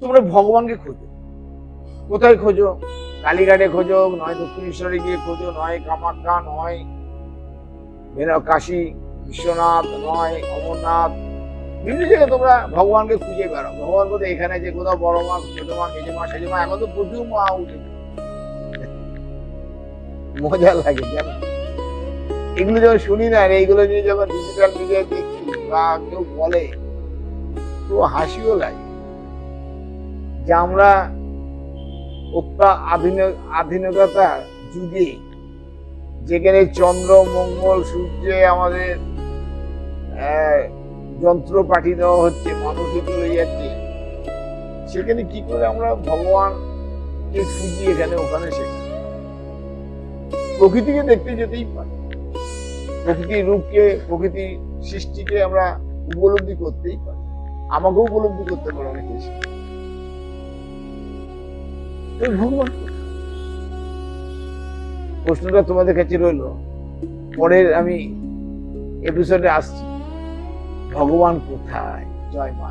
তোমরা ভগবানকে খোঁজো। কোথায় খোঁজো? কালীঘাটে খোঁজো, নয় দক্ষিণেশ্বরে গিয়ে খোঁজো, নয় কামাখ্যা, নয় কাশী, বিশ্বনাথ, নয় অমরনাথ। বিভিন্ন জায়গায় তোমরা ভগবানকে খুঁজে বেড়াও। ভগবান কোথায় এখানে যে কোথাও বড় মা, ছোট মা কেজে মা, সেজে মা, এখন তো প্রচুর মা উঠে মজা লাগে, জানো? এগুলো যখন শুনি না এইগুলো নিয়ে যখন ডিজিটাল মিডিয়ায় দেখি বা কেউ বলে, তো হাসিও লাগে। যে আমরা অত্যা আধুনিক আধুনিকতার যুগে যেখানে চন্দ্র, মঙ্গল, সূর্যে আমাদের যন্ত্র পাঠিয়ে দেওয়া হচ্ছে, মানুষে চলে যাচ্ছে, সেখানে কি করে আমরা ভগবানকে খুঁজি এখানে, ওখানে সেখানে? প্রকৃতিকে দেখতে যেতেই পারি। প্রকৃতির রূপকে, প্রকৃতির সৃষ্টিকে আমরা উপলব্ধি করতেই পারি। আমাকেও উপলব্ধি করতে পারি অনেক বেশি। প্রশ্নটা তোমাদের কাছে রইল। পরের আমি এপিসোডে আসছি। ভগবান কোথায়? জয় মা